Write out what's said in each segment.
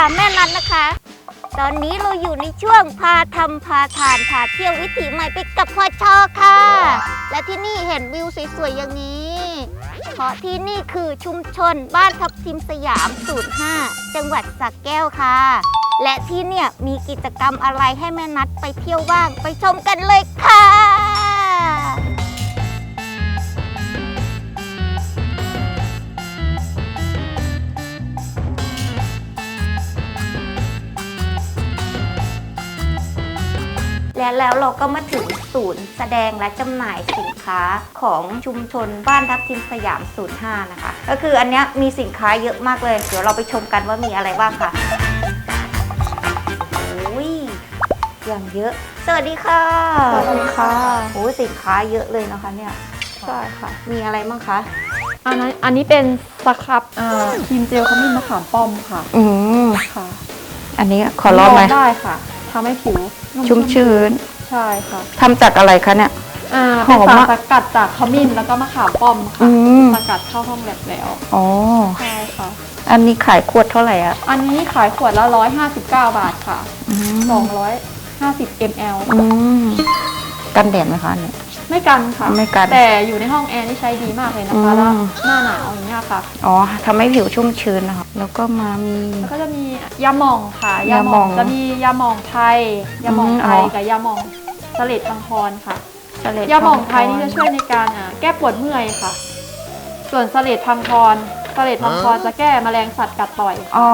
ค่ะแม่นัทนะคะ ตอนนี้เราอยู่ในช่วงพาทำพาทานพาเที่ยววิถีใหม่ไปกับพอชอค่ะ และที่นี่เห็นวิวสวยๆอย่างนี้ เพราะที่นี่คือชุมชนบ้านทับทิมสยาม 05 จังหวัดสระแก้วค่ะ และที่เนี่ยมีกิจกรรมอะไรให้แม่นัดไปเที่ยวบ้างไปชมกันเลยค่ะ และแล้วเราก็มาถึงศูนย์แสดงและจำหน่ายสินค้าของชุมชนบ้านทับทิมสยาม 05 นะคะ ก็คืออันเนี้ยมีสินค้าเยอะมากเลย เดี๋ยวเราไปชมกันว่ามีอะไรบ้างค่ะโอ้ยอย่างเยอะ สวัสดีค่ะสวัสดีค่ะโอ้ยสินค้าเยอะเลยนะคะเนี่ยใช่ค่ะ มีอะไรบ้างคะ อันนั้นอันนี้เป็นสครับเอ่อครีมเจลขมิ้นมะขามป้อมค่ะ อืมค่ะ อันนี้ขอลองไหม ได้ค่ะ ทำให้ผิวชุ่มชื้น ใช่ค่ะทำจากอะไรคะเนี่ย อ่าหเป็นอมสารอะสกัดจากขมิ้นแล้วก็มะขามป้อมอืค่ะม สกัดเข้าห้องแลบแล้วอ๋อ ใช่ค่ะ อันนี้ขายขวดเท่าไหร่อะอันนี้ขายขวดละ 159 บาทค่ะอืม250 ml อืม กันแดดไหมคะเนี่ย ไม่กันค่ะไม่กันแต่อยู่ในห้องแอร์นี่ใช้ดีมากเลยนะคะอืมแล้วหน้าหนาวอย่างเงี้ยค่ะอ๋อทำให้ผิวชุ่มชื้นนะคะแล้วก็มามีแล้วก็จะมียาหม่องค่ะ ยาหม่องจะมียาหม่องไทยยาหม่องอืมไทยอ๋อกับยาหม่องสเลดพังพรค่ะสเลดยาหม่องไทยนี่พัจะงพรช่วยในการอ่าแก้ปวดเมื่อยค่ะ ส่วนสเลดพังพรสเลดพังพรจะแก้แมลงสัตว์กัดต่อยอ๋อ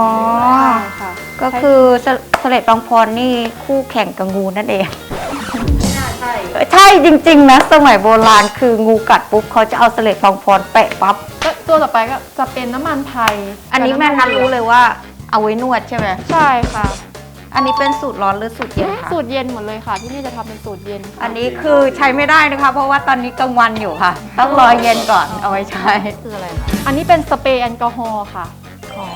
ใช่ค่ะ ก็คือสสเลดบางพรนี่คู่แข่งกับงูนั่นเอง ใช่เออใช่จริงๆนะสมัยโบราณคืองูกัดปุ๊บเขาจะเอาสเลดบางพรแปะปั๊บก็ตัวต่อไปก็จะเป็นน้ำมันไทยอันนี้แม่นัทรู้เลยว่าเอาไว้นวดใช่ไหมใช่ค่ะ อันนี้เป็นสูตรร้อนหรือสูตรเย็นคะสูตรเย็นหมดเลยค่ะ ที่นี่จะทำเป็นสูตรเย็นค่ะอันนี้คือใช้ไม่ได้นะคะ เพราะว่าตอนนี้กลางวันอยู่ค่ะ ต้องรอเย็นก่อนเอาไว้ใช้คืออะไรคะอันนี้เป็นสเปรย์แอลกอฮอล์ค่ะ อ๋อ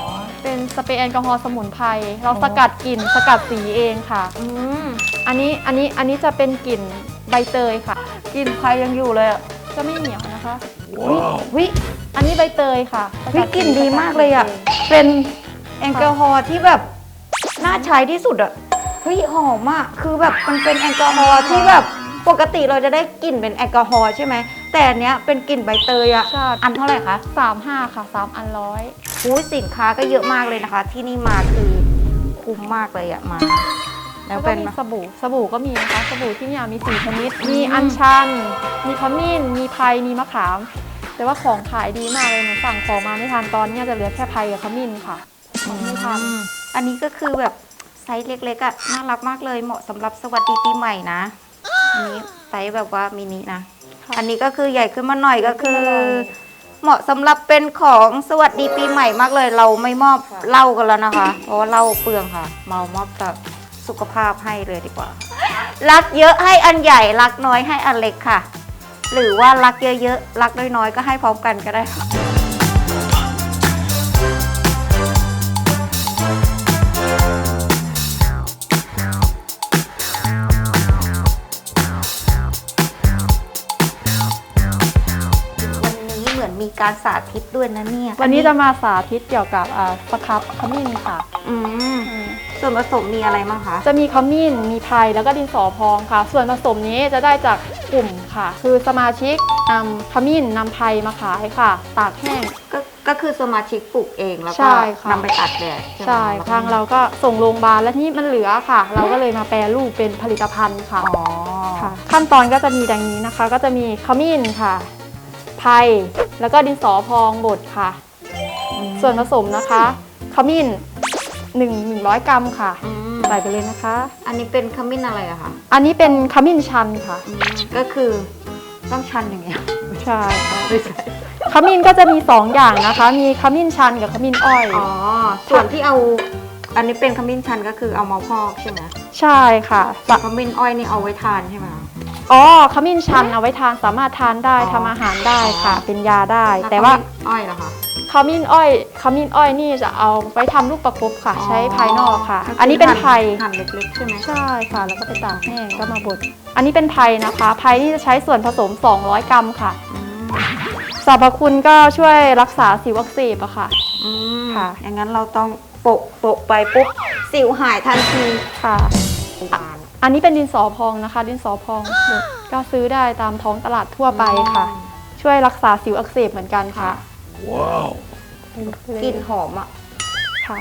เป็นสเปรย์แอลกอฮอล์สมุนไพรเราสกัดกลิ่นสกัดสีเองค่ะ อืม อันนี้อันนี้อันนี้จะเป็นกลิ่น ใบเตยค่ะกลินใครยังอยู่เลยอะจะไม่เหนียวนะคะวิอันนี้ใบเตยค่ะวิกลิ่นดีมากเลยอะเป็นแอลกอฮอล์ที่แบบน่าใช้ที่สุดอะเฮ้ยหอมอะคือแบบมันเป็นแอลกอฮอล์ที่แบบปกติเราจะได้กลิ่นเป็นแอลกอฮอล์ใช่ไหมแต่อันเนี้ยเป็นกลิ่นใบเตยอะใช่อันเท่าไหร่คะสามห้าค่ะสามอันร้อยอุ้ยสินค้าก็เยอะมากเลยนะคะ ที่นี่มาคือคุ้มมากเลยอะมา แล้แล้ววเป็ก็นมีสบู่สบู่ก็มีนะคะสบู่ที่เนี่ยมีสี่ชนิด มีอัญชัน มีขมิ้น มีไพรมีมะขาม แต่ว่าของขายดีมากเลยหนูสั่งของมาไม่ทันตอนเนี้ยจะเหลือแค่ไพรกับขมิ้นค่ะไม่ทันอันนี้ก็คือแบบไซส์เล็กๆอะน่ารักมากเลยเหมาะสำหรับสวัสดีปีใหม่นะอันนี้ไซส์แบบว่ามินินะค่ะอันนี้ก็คือใหญ่ขึ้นมาหน่อยก็คือ เหมาะสำหรับเป็นของสวัสดีปีใหม่มากเลย เราไม่มอบเหล้ากันแล้วนะคะ เพราะว่าเหล้าเปลืองค่ะ เมามอบแบบ สุขภาพให้เลยดีกว่า รักเยอะให้อันใหญ่ รักน้อยให้อันเล็กค่ะ หรือว่ารักเยอะๆ รักน้อยๆ ก็ให้พร้อมกันก็ได้ค่ะวันนี้เหมือนมีการสาธิตด้วยนะเนี่ย วันนี้จะมาสาธิตเกี่ยวกับอ่าสครับขมิ้นค่ะ อืม ส่วนผสมมีอะไรบ้างคะ จะมีขมิ้น มีไพรแล้วก็ดินสอพองค่ะ ส่วนผสมนี้จะได้จากกลุ่มค่ะ คือสมาชิกนำขมิ้นนำไพรมาขายค่ะ ตากแห้ง ก็ก็คือสมาชิกปลูกเองแล้วใช่ก็ค่ะ นำไปตัดแดดใช่ไหมใช่ทางเราก็ส่งโรงพยาบาลและที่มันเหลือค่ะ เราก็เลยมาแปรรูปเป็นผลิตภัณฑ์ค่ะ อ๋อค่ะขั้นตอนก็จะมีดังนี้นะคะ ก็จะมีขมิ้นค่ะ ไพรแล้วก็ดินสอพองบดค่ะ อืมส่วนผสมนะคะ ขมิ้น 1 100 กรัมค่ะ อืมใส่ไปเลยนะคะ อันนี้เป็นขมิ้นอะไรอะคะอันนี้เป็นขมิ้นชันค่ะอืมก็คือต้องชันอย่างเงี้ยใช่ค่ะไม่ใช่ขมิ้นก็จะมี 2 อย่างนะคะ มีขมิ้นชันกับขมิ้นอ้อย อ๋อส่วนที่เอา อันนี้เป็นขมิ้นชันก็คือเอามาพอกใช่ไหมใช่ค่ะแต่ขมิ้นอ้อยนี่เอาไว้ทานใช่ไหมคะ อ๋อขมิ้นชันเอาไว้ทานสามารถทานได้อ๋อ ทำอาหารได้ค่ะ เป็นยาได้ล้แต่ว่าขมิ้นอ้อยเหรอคะ ขมิ้นอ้อยขมิ้นอ้อยนี่จะเอาไว้ทำลูกประคบค่ะอ๋อใช้ภายนอกค่ะก็คือันนี้เป็นไพรหั่นเล็กๆ ใช่ไหมใช่ค่ะ แล้วก็ไปตากแห้งก็มาบดอันนี้เป็นไพรนะคะไพรนี่จะใช้ส่วนผสม 200 กรัมค่ะอืมสรรพคุณก็ช่วยรักษาสิวอักเสบอะค่ะ อืมค่ะ อย่างนั้นเราต้องโปะโปะไปปุ๊บสิวหายทันทีค่ะ อันนี้เป็นดินสอพองนะคะ ดินสอพองก็ซื้อได้ตามท้องตลาดทั่วไปค่ะ ช่วยรักษาสิวอักเสบเหมือนกันค่ะ กลิ่นหอมอะค่ะ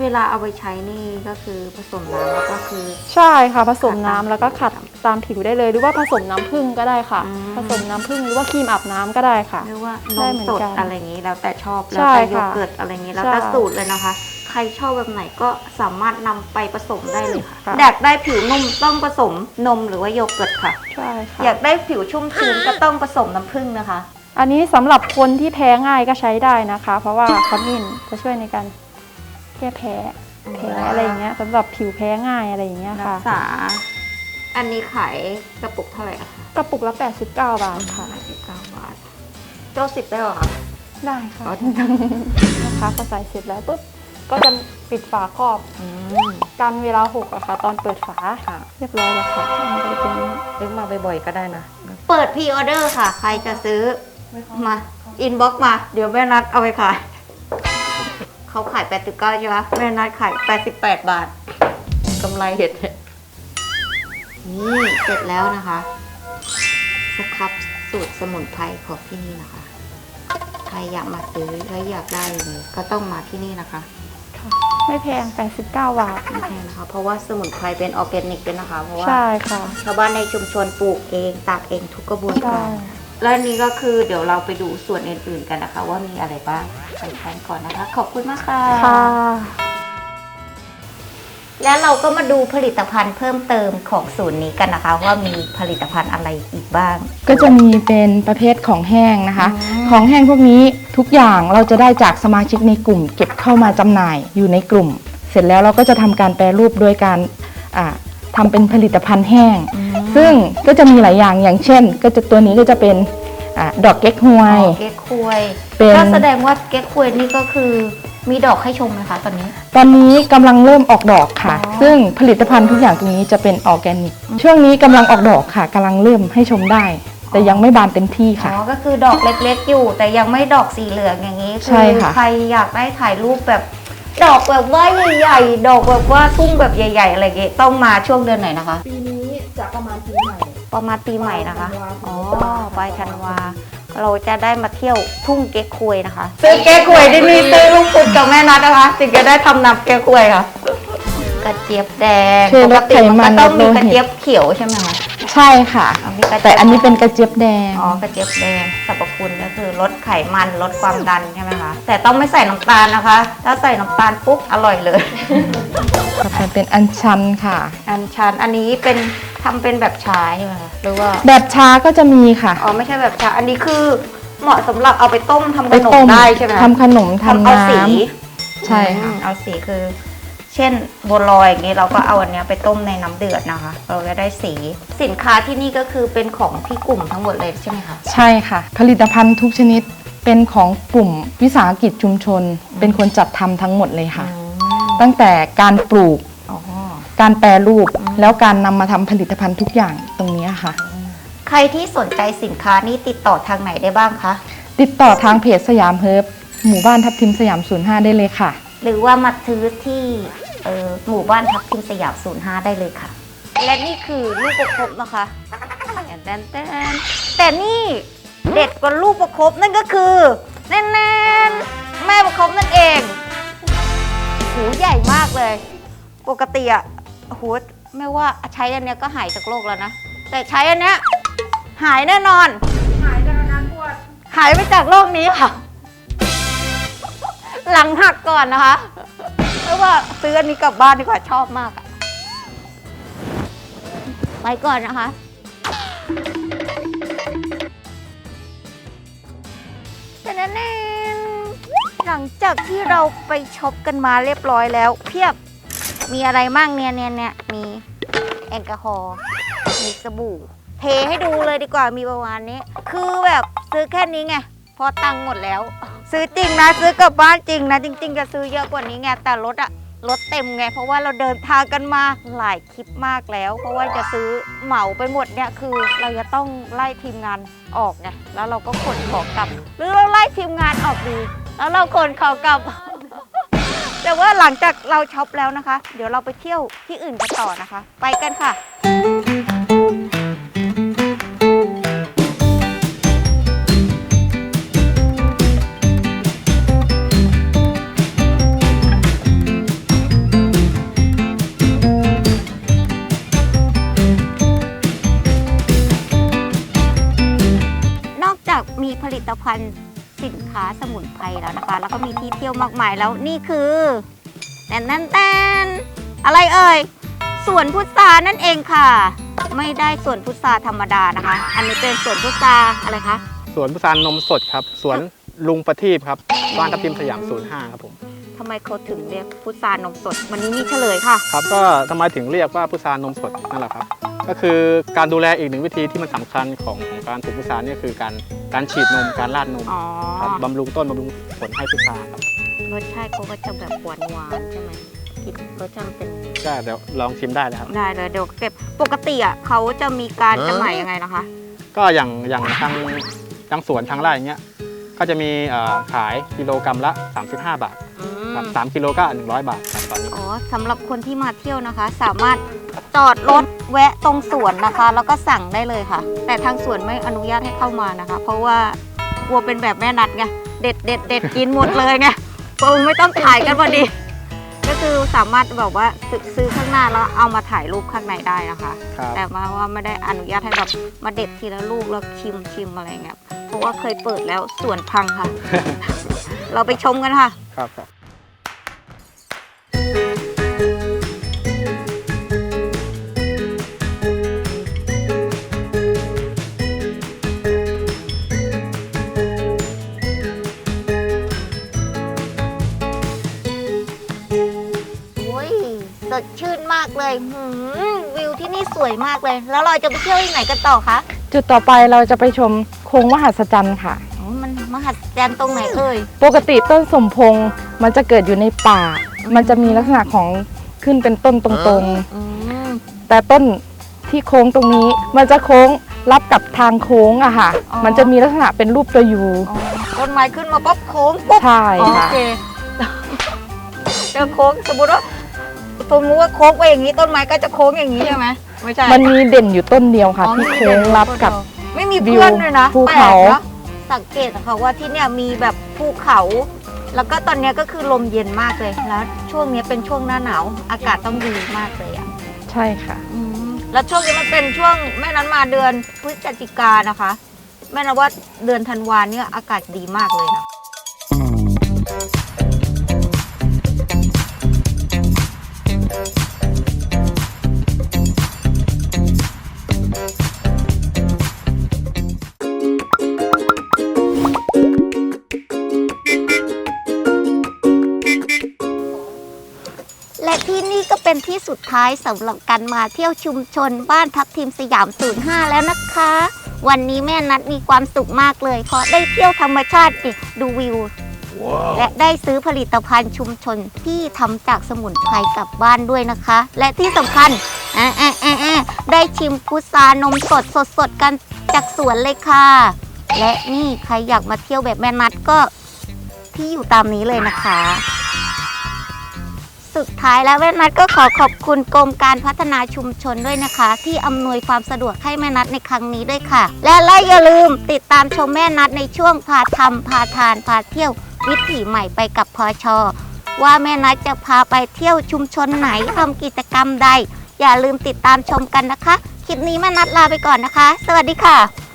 เวลาเอาไปใช้นี่ก็คือผสมน้ำแล้วก็คือ ใช่ค่ะผสมน้ำแล้วก็ขัดตามผิวได้เลย หรือว่าผสมน้ำผึ้งก็ได้ค่ะ อืม ผสมน้ำผึ้งหรือว่าครีมอาบน้ำก็ได้ค่ะ เรียกว่านได้มเหมือนสดกันอะไรอย่างนี้แล้วแต่ชอบใช่แล้วแต่โยค่ะเกิร์ตอะไรอย่างนี้แล้วใช่แต่สูตรเลยนะคะ ใครชอบแบบไหนก็สามารถนำไปผสมได้เลยค่ะค่ะ อยากได้ผิวนุ่มต้องผสมนมหรือว่าโยเกิร์ตค่ะ ใช่ค่ะ อยากได้ผิวชุ่มชื้นก็ต้องผสมน้ำผึ้งนะคะ อันนี้สำหรับคนที่แพ้ง่ายก็ใช้ได้นะคะ เพราะว่าขมิ้นจะช่วยในการแก้แพ้แพ้อะไรอย่างเงี้ยสำหรับผิวแพ้ง่ายอะไรอย่างเงี้ยรัค่ะ กษา อันนี้ขายกระปุกเท่าไหร่อะคะกระปุกละ 89 บาทค่ะสิบเก้าบาทเจ้าสิบได้เหรอคะ ได้ค่ะอ๋อ นะคะพอใส่เสร็จแล้วปุ๊บก็จะปิดฝาครอบอืม กันเวลาหกอะค่ะ ตอนเปิดฝาค่ะ เรียบร้อยแล้วค่ะมันจะเป็นอย่างนี้ซื้อมาบ่อยๆก็ได้นะ เปิดพรีออเดอร์ค่ะ ใครจะซื้อ มาอินบ็อกมา เดี๋ยวแม่นัดเอาไปขาย เขาขาย 89ใช่ไหมแม่นัดขาย 88 บาทกำไรเห็ดนี่เสร็จแล้วนะคะสครับสูตรสมุนไพรของที่นี่นะคะ ใครอยากมาซื้อและอยากได้เลยก็ต้องมาที่นี่นะคะ ไม่แพง 89 บาท ไม่แพงนะคะ เพราะว่าสมุนไพรเป็นออร์แกนิกด้วยนะคะ เพราะว่าใช่ค่ะ ชาวบ้านในชุมชนปลูกเองตากเองทุกกระบวนใช่การ แล้วอันนี้ก็คือเดี๋ยวเราไปดูส่วนอื่นๆกันนะคะ ว่ามีอะไรบ้างไปแทนก่อนนะคะ ขอบคุณมากค่ะค่ะ แล้วเราก็มาดูผลิตภัณฑ์เพิ่มเติมของศูนย์นี้กันนะคะ ว่ามีผลิตภัณฑ์อะไรอีกบ้าง ก็จะมีเป็นประเภทของแห้งนะคะอืมของแห้งพวกนี้ทุกอย่างเราจะได้จากสมาชิกในกลุ่ม เก็บเข้ามาจำหน่ายอยู่ในกลุ่ม เสร็จแล้วเราก็จะทำการแปรรูปโดยการอ่าทำเป็นผลิตภัณฑ์แห้ง ซึ่งก็จะมีหลายอย่างอย่างเช่น ก็จะตัวนี้ก็จะเป็นอาดอกเก๊กฮวอ๋ยอเก๊กควยเป็น ก็แสดงว่าเก๊กควยนี่ก็คือมีดอกให้ชมไหมคะตอนนี้ ตอนนี้กำลังเริ่มออกดอกค่ะ อ๋อ ซึ่งผลิตภัณฑ์ทุกอย่างตรงนี้จะเป็นออร์แกนิก ช่วงนี้กำลังออกดอกค่ะกำลังเริ่มให้ชมได้ แต่ยังไม่บานเต็มที่อ๋ค่ะ อก็คือดอกเล็กๆอยู่ แต่ยังไม่ดอกสีเหลืองอย่างนี้ใช่ค่ะ ใครอยากได้ถ่ายรูปแบบ ดอกแบบว่าใหญ่ๆดอกแบบว่าทุ่งแบบใหญ่ ๆ อะไรเงี้ยต้องมาช่วงเดือนไหนนะคะ ปีนี้ จะประมาณปีใหม่ ประมาณปีใหม่นะคะปลายธันวาอ๋อปลายธันวา เราจะได้มาเที่ยวทุ่งเก๊กควยนะคะ ซื้อเก๊กควยที่นี่ซื้อลูกพุดกับแม่นัดนะคะ ถึงจะได้ทำน้ำเก๊กควยค่ะ กระเจี๊ยบแดงช่วยปลกดติไขมัมันนก็ต้องมีลดโลหิต กระเจี๊ยบเขียวใช่ไหมคะใช่ค่ะอ๋อมีกระเจี๊ยบแต่อันนี้เป็นกระเจี๊ยบแดง อ๋อกระเจี๊ยบแดงสรรพคุณก็คือลดไขมันลดความดันใช่ไหมคะแต่ต้องไม่ใส่น้ำตาลนะคะ ถ้าใส่น้ำตาลปุ๊บอร่อยเลย ต่อไปเป็นอัญชันค่ะ อันชันอันนี้เป็นทำเป็นแบบชาใช่ไหมคะหรือว่า แบบชาก็จะมีค่ะอ๋อไม่ใช่แบบชา อันนี้คือเหมาะสำหรับเอาไปต้มทำขไปนมต้มได้ใช่ไหมคะทำขนมทำเอาน้สีำใช่ค่ะ อืมเอาสีคือเช่นบัวลอยอย่างนี้เราก็เอาอันเนี้ยไปต้มในน้ำเดือดนะคะ เราจะได้สี สินค้าที่นี่ก็คือเป็นของที่กลุ่มทั้งหมดเลยใช่ไหมคะ ใช่ค่ะ ผลิตภัณฑ์ทุกชนิดเป็นของกลุ่มวิสาหกิจชุมชน เป็นคนจัดทำทั้งหมดเลยค่ะ ตั้งแต่การปลูกอ๋อ การแปรรูปแล้วการนำมาทำผลิตภัณฑ์ทุกอย่างตรงนี้ค่ะ ใครที่สนใจสินค้านี้ติดต่อทางไหนได้บ้างคะ ติดต่อทางเพจสยามเฮิร์บหมู่บ้านทับทิมสยาม 05 ได้เลยค่ะ หรือว่ามาซื้อที่เอ่อ หมู่บ้านทับทิมสยาม 05 ได้เลยค่ะ และนี่คือลูกประคบนะคะแตนแตนแตนแต่นี่เด็ดกว่าลูกประคบนั่นก็คือแน่นๆแม่ประคบนั่นเองหูใหญ่มากเลย ปกติอะหูไม่ว่าใช้อันเนี้ยก็หายจากโรคแล้วนะ แต่ใช้อันเนี้ยหายแน่นอน หายจากอาการปวดหายไปจากโรคนี้ค่ะ หลังหักก่อนนะคะเพราะ ว่าซื้ออันนี้กลับบ้านดีกว่าชอบมากอะไปก่อนนะคะ แต่นั่นเองหลังจากที่เราไปช็อปกันมาเรียบร้อยแล้ว เพียบมีอะไรมั่งเนี่ยเนี่ยเนี่ยมีแอลกอฮอล์มีสบู่ เทให้ดูเลยดีกว่ามีประมาณนี้ คือแบบซื้อแค่นี้ไง พอตังค์หมดแล้ว ซื้อจริงนะซื้อกลับบ้านจริงนะ จริง ๆ จะซื้อเยอะกว่านี้ไงแต่รถอะรถเต็มไง เพราะว่าเราเดินทางกันมาหลายคลิปมากแล้ว เพราะว่าจะซื้อเหมาไปหมดเนี่ยคือ เราจะต้องไล่ทีมงานออกไงแล้วเราก็ขนของกลับ หรือเราไล่ทีมงานออกดี แล้วเราขนของกลับ แต่ว่าหลังจากเราช็อปแล้วนะคะ เดี๋ยวเราไปเที่ยวที่อื่นกันต่อนะคะ ไปกันค่ะ ภัณฑ์สินค้าสมุนไพรแล้วนะคะ แล้วก็มีที่เที่ยวมากมายแล้วนี่คือแตนแตนแตนอะไรเอ่ยสวนพุทรานั่นเองค่ะ ไม่ได้สวนพุทราธรรมดานะคะ อันนี้เป็นสวนพุทราอะไรคะสวนพุทรานมสดครับสวนลุงประทีปครับบ้านทับทิมสยาม05ครับผมทำไมเขาถึงเรียกพุทรานมสด วันนี้มีเฉลยค่ะ ครับก็ทำไมถึงเรียกว่าพุทรานมสดนั่นแหละครับ ก็คือการดูแลอีกหนึ่งวิธีที่มันสำคัญของของการปลูกพุทราเนี่ยคือการ การฉีดนมการราดนมอ๋อครับบำรุงต้นบำรุงผลให้พุทราครับรสชาติเขาก็จะแบบหวานหวานๆใช่ไหมกินรสชาติมันเป็นก็เดี๋ยวลองชิมได้นะครับ ได้เลยเดี๋ยวเก็บปกติอะเขาจะมีการจำหน่ายยังไงนะคะ ก็อย่างอย่างทางทางสวนทางไร่อย่างเงี้ยก็จะมีเอ่อขายกิโลกรัมละ 35 บาทอืม ครับ3กิโลก็ 100 บาทครับตอนนี้ อ๋อสำหรับคนที่มาเที่ยวนะคะ สามารถ จอดรถแวะตรงสวนนะคะ แล้วก็สั่งได้เลยค่ะ แต่ทางสวนไม่อนุญาตให้เข้ามานะคะ เพราะว่ากลัวเป็นแบบแม่นัดไงเด็ดเด็ดเด็ดกินหมดเลยไงคงไม่ต้องถ่ายกันพอดี ก็คือสามารถแบบว่าซื้อซื้อข้างหน้าแล้วเอามาถ่ายรูปข้างในได้นะคะ ครับ แต่มาว่าไม่ได้อนุญาตให้แบบมาเด็ดทีละลูกแล้วชิมชิมอะไรเงี้ยเพราะว่าเคยเปิดแล้วสวนพังค่ะ เราไปชมกันค่ะ ครับครับ เลยหืมวิวที่นี่สวยมากเลย แล้วเราจะไปเที่ยวที่ไหนกันต่อคะจุดต่อไปเราจะไปชมโค้งมหัศจรรย์ค่ะ อ๋อมันมหัศจรรย์ตรงไหนเอ่ยปกติต้นสมพงมันจะเกิดอยู่ในป่า มันจะมีลักษณะของขึ้นเป็นต้นตรงอืมๆ แต่ต้นที่โค้งตรงนี้ มันจะโค้งรับกับทางโค้งอะค่ะอ๋อมันจะมีลักษณะเป็นรูปตัวยูอ๋อต้นไม้ขึ้นมาปั๊บโค้งปุ๊บใช่โอค่ะ เคเจอโค้งสมมติว่า สมมติว่าโค้งไปอย่างนี้ต้นไม้ก็จะโค้งอย่างนี้ใช่ไหมไม่ใช่มันมีเด่นอยู่ต้นเดียวค่ะ อ๋อที่มีโค้งรับกับ ไม่มีเพื่อนเลยนะวิวภูเขา แปลกนะสังเกตนะคะว่าที่เนี่ยมีแบบภูเขา แล้วก็ตอนเนี้ยก็คือลมเย็นมากเลยแล้วช่วงเนี้ยเป็นช่วงหน้าหนาวอากาศต้องดีมากเลยอะใช่ค่ะ อืมแล้วช่วงนี้มันเป็นช่วงแม่นั้นมาเดือนพฤศจิกานะคะ แม่นะว่าเดือนธันวาเนี่ยอากาศดีมากเลยนะและ สุดท้ายสำหรับการมาเที่ยวชุมชนบ้านทับทิมสยาม 05 แล้วนะคะ วันนี้แม่นัดมีความสุขมากเลย เพราะได้เที่ยวธรรมชาติดิดูวิวและได้ซื้อผลิตภัณฑ์ชุมชนที่ทำจากสมุนไพรกลับบ้านด้วยนะคะ และที่สำคัญอ่าอ่าอ่าอ่าได้ชิมพุทรานมสดสดสดๆกันจากสวนเลยค่ะ และนี่ใครอยากมาเที่ยวแบบแม่นัดก็ที่อยู่ตามนี้เลยนะคะ สุดท้ายแล้วแม่นัดก็ขอขอบคุณกรมการพัฒนาชุมชนด้วยนะคะ ที่อำนวยความสะดวกให้แม่นัดในครั้งนี้ด้วยค่ะ และและอย่าลืมติดตามชมแม่นัดในช่วงพาทำพาทานพาเที่ยววิถีใหม่ไปกับพอชอว่าแม่นัดจะพาไปเที่ยวชุมชนไหนทำกิจกรรมใด อย่าลืมติดตามชมกันนะคะ คลิปนี้แม่นัดลาไปก่อนนะคะ สวัสดีค่ะ